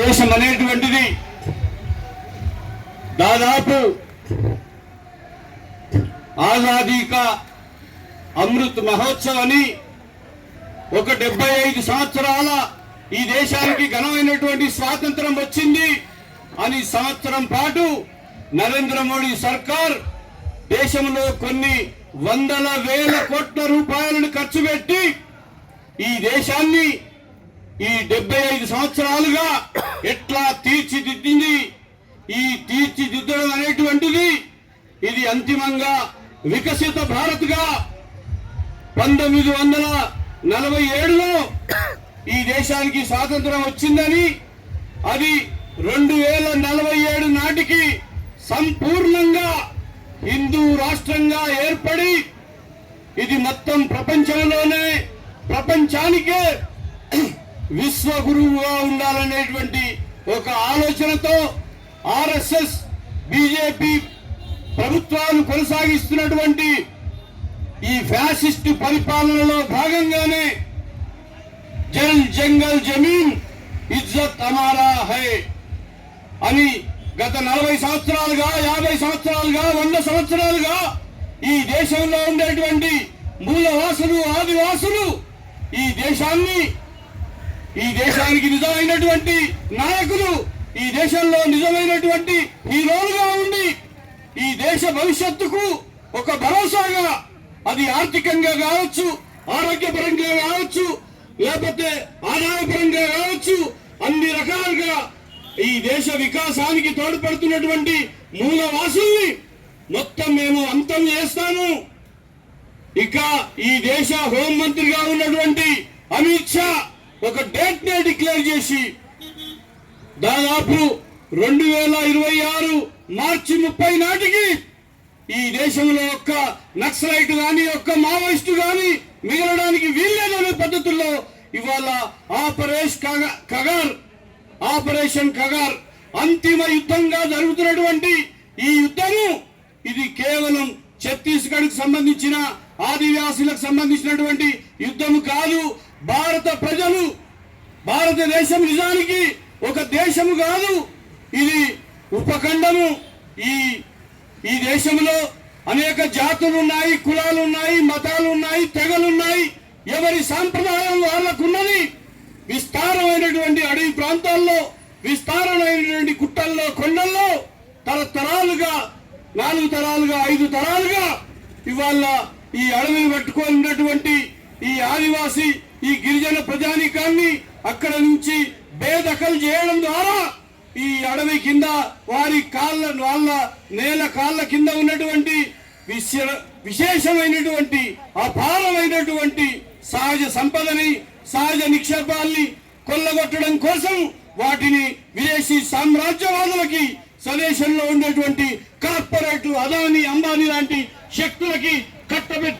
దేశం అనేటువంటిది దాదాపు ఆజాదీ కా అమృత్ మహోత్సవ్ అని ఒక డెబ్బై ఐదు సంవత్సరాల ఈ దేశానికి ఘనమైనటువంటి స్వాతంత్రం వచ్చింది అని సంవత్సరం పాటు నరేంద్ర మోడీ సర్కార్ దేశంలో కొన్ని వందల వేల కోట్ల రూపాయలను ఖర్చు పెట్టి ఈ దేశాన్ని ఈ డెబ్బై ఐదు సంవత్సరాలుగా ఎట్లా తీర్చిదిద్దింది? ఈ తీర్చిదిద్దడం అనేటువంటిది ఇది అంతిమంగా వికసిత భారత్గా పంతొమ్మిది వందల నలభై ఏడులో ఈ దేశానికి స్వాతంత్రం వచ్చిందని అది రెండు వేల నలభై ఏడు నాటికి సంపూర్ణంగా హిందూ రాష్ట్రంగా ఏర్పడి ఇది మొత్తం ప్రపంచంలోనే ప్రపంచానికే విశ్వగురువుగా ఉండాలనేటువంటి ఒక ఆలోచనతో ఆర్ఎస్ఎస్ బీజేపీ ప్రభుత్వాలు కొనసాగిస్తున్నటువంటి ఈ ఫ్యాసిస్ట్ పరిపాలనలో భాగంగానే జల్ జంగల్ జమీన్ ఇజ్జత్ అమారా హై అని గత నలభై సంవత్సరాలుగా యాభై సంవత్సరాలుగా వంద సంవత్సరాలుగా ఈ దేశంలో ఉండేటువంటి మూలవాసులు ఆదివాసులు ఈ దేశాన్ని ఈ దేశానికి నిజమైనటువంటి నాయకులు ఈ దేశంలో నిజమైనటువంటి హీరోలుగా ఉండి ఈ దేశ భవిష్యత్తుకు ఒక భరోసాగా అది ఆర్థికంగా కావచ్చు ఆరోగ్యపరంగా కావచ్చు లేకపోతే ఆదాయపరంగా కావచ్చు అన్ని రకాలుగా ఈ దేశ వికాసానికి తోడ్పడుతున్నటువంటి మూలవాసుల్ని మొత్తం మేము అంతం చేస్తాము. ఇక ఈ దేశ హోంమంత్రిగా ఉన్నటువంటి అమిత్ షా ఒక డేట్ నే డిక్లేర్ చేసి దాదాపు రెండు వేల ఇరవై ఆరు మార్చి ముప్పై నాటికి ఈ దేశంలో ఒక్క నక్సలైట్ కానీ ఒక్క మావోయిస్టు కానీ మిగలడానికి వీల్లేదనే పద్ధతుల్లో ఇవాళ ఆపరేషన్ కగ- కగార్ ఆపరేషన్ కగార్ అంతిమ యుద్ధంగా జరుగుతున్నటువంటి ఈ యుద్ధము ఇది కేవలం ఛత్తీస్గఢ్కి సంబంధించిన ఆదివాసులకు సంబంధించినటువంటి యుద్ధము కాదు. భారత ప్రజలు భారతదేశం నిజానికి ఒక దేశము కాదు. ఇది ఉపఖండము. ఈ ఈ దేశంలో అనేక జాతులు ఉన్నాయి కులాలు ఉన్నాయి మతాలు ఉన్నాయి తెగలు ఉన్నాయి ఎవరి సాంప్రదాయం వాళ్ళకున్నది విస్తారమైనటువంటి అడవి ప్రాంతాల్లో విస్తారమైనటువంటి గుట్టల్లో కొండల్లో తరతరాలుగా నాలుగు తరాలుగా ఐదు తరాలుగా ఇవాళ ఈ అడవిని పట్టుకొని ఉన్నటువంటి ఈ ఆదివాసి ఈ గిరిజన ప్రజానీకాన్ని అక్కడ నుంచి బేదఖలు చేయడం ద్వారా ఈ అడవి కింద వారి కాళ్ళ వాళ్ళ నేల కాళ్ళ కింద ఉన్నటువంటి విశ- విశేషమైనటువంటి అపారమైనటువంటి సహజ సంపదని సహజ నిక్షేపాల్ని కొల్లగొట్టడం కోసం వాటిని విదేశీ సామ్రాజ్యవాదులకి స్వదేశంలో ఉండేటువంటి కార్పొరేట్లు అదాని అంబానీ లాంటి శక్తులకి